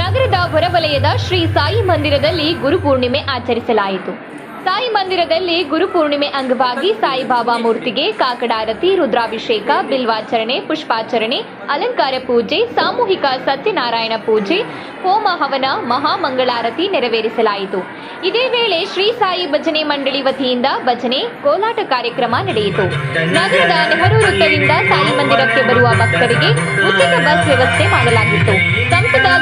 ನಗರದ ಹೊರವಲಯದ ಶ್ರೀ ಸಾಯಿ ಮಂದಿರದಲ್ಲಿ ಗುರುಪೂರ್ಣಿಮೆ ಆಚರಿಸಲಾಯಿತು. ಸಾಯಿ ಮಂದಿರದಲ್ಲಿ ಗುರುಪೂರ್ಣಿಮೆ ಅಂಗವಾಗಿ ಸಾಯಿಬಾಬಾ ಮೂರ್ತಿಗೆ ಕಾಕಡಾರತಿ, ರುದ್ರಾಭಿಷೇಕ, ಬಿಲ್ವಾಚರಣೆ, ಪುಷ್ಪಾಚರಣೆ, ಅಲಂಕಾರ ಪೂಜೆ, ಸಾಮೂಹಿಕ ಸತ್ಯನಾರಾಯಣ ಪೂಜೆ, ಹೋಮ ಹವನ, ಮಹಾಮಂಗಳಾರತಿ ನೆರವೇರಿಸಲಾಯಿತು. ಇದೇ ವೇಳೆ ಶ್ರೀ ಸಾಯಿ ಭಜನೆ ಮಂಡಳಿ ವತಿಯಿಂದ ಭಜನೆ, ಕೋಲಾಟ ಕಾರ್ಯಕ್ರಮ ನಡೆಯಿತು. ನಗರದ ನೆಹರು ವೃತ್ತದಿಂದ ಸಾಯಿ ಮಂದಿರಕ್ಕೆ ಬರುವ ಭಕ್ತರಿಗೆ ಉಚಿತ ಬಸ್ ವ್ಯವಸ್ಥೆ ಮಾಡಲಾಗಿತ್ತು.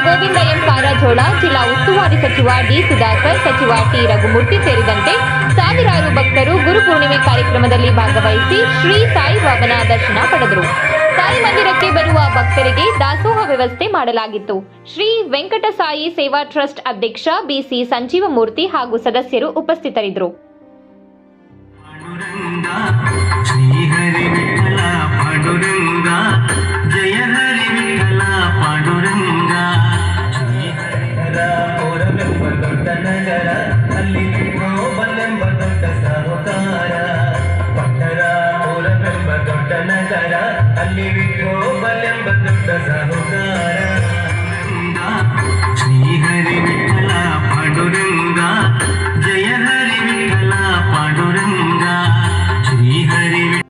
ಗೋವಿಂದ ಎಂ ಕಾರಜೋಳ ಜಿಲ್ಲಾ ಉಸ್ತುವಾರಿ ಸಚಿವ ಡಿ ಸುಧಾಕರ್, ಸಚಿವ ಟಿ ರಘುಮೂರ್ತಿ ಸೇರಿದಂತೆ ಸಾವಿರಾರು ಭಕ್ತರು ಗುರುಪೂರ್ಣಿಮೆ ಕಾರ್ಯಕ್ರಮದಲ್ಲಿ ಭಾಗವಹಿಸಿ ಶ್ರೀ ಸಾಯಿಬಾಬನ ದರ್ಶನ ಪಡೆದರು. ಸಾಯಿ ಮಂದಿರಕ್ಕೆ ಬರುವ ಭಕ್ತರಿಗೆ ದಾಸೋಹ ವ್ಯವಸ್ಥೆ ಮಾಡಲಾಗಿತ್ತು. ಶ್ರೀ ವೆಂಕಟ ಸಾಯಿ ಸೇವಾ ಟ್ರಸ್ಟ್ ಅಧ್ಯಕ್ಷ ಬಿಸಿ ಸಂಜೀವಮೂರ್ತಿ ಹಾಗೂ ಸದಸ್ಯರು ಉಪಸ್ಥಿತರಿದ್ದರು. ದೊಡ್ಡ ನಗರ ಅಲ್ಲಿ ವಿದ್ರೋಬಲೆಂಬ ದೊಡ್ಡ ಸಹುಕಾರ ಶ್ರೀಹರಿ ವಿಠಲ ಪಡುರಂಗ